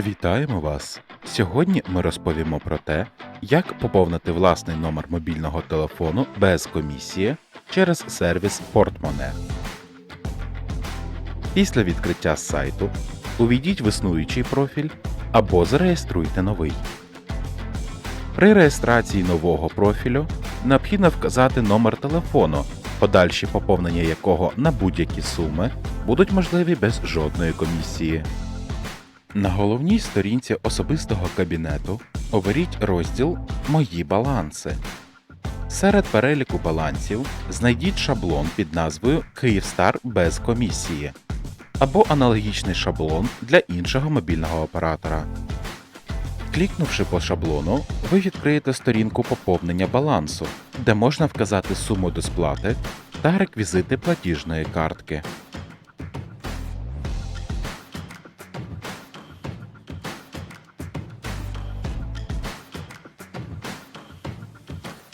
Вітаємо вас! Сьогодні ми розповімо про те, як поповнити власний номер мобільного телефону без комісії через сервіс Портмоне. Після відкриття сайту увійдіть в існуючий профіль або зареєструйте новий. При реєстрації нового профілю необхідно вказати номер телефону, подальші поповнення якого на будь-які суми будуть можливі без жодної комісії. На головній сторінці особистого кабінету оберіть розділ Мої баланси. Серед переліку балансів знайдіть шаблон під назвою Київстар без комісії або аналогічний шаблон для іншого мобільного оператора. Клікнувши по шаблону, ви відкриєте сторінку поповнення балансу, де можна вказати суму до сплати та реквізити платіжної картки.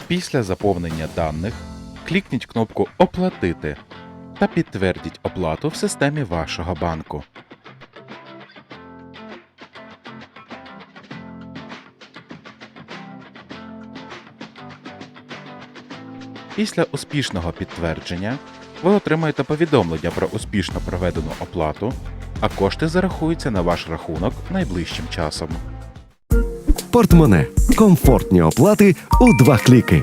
Після заповнення даних клікніть кнопку Оплатити та підтвердіть оплату в системі вашого банку. Після успішного підтвердження ви отримаєте повідомлення про успішно проведену оплату, а кошти зарахуються на ваш рахунок найближчим часом. Портмоне. Комфортні оплати у два кліки.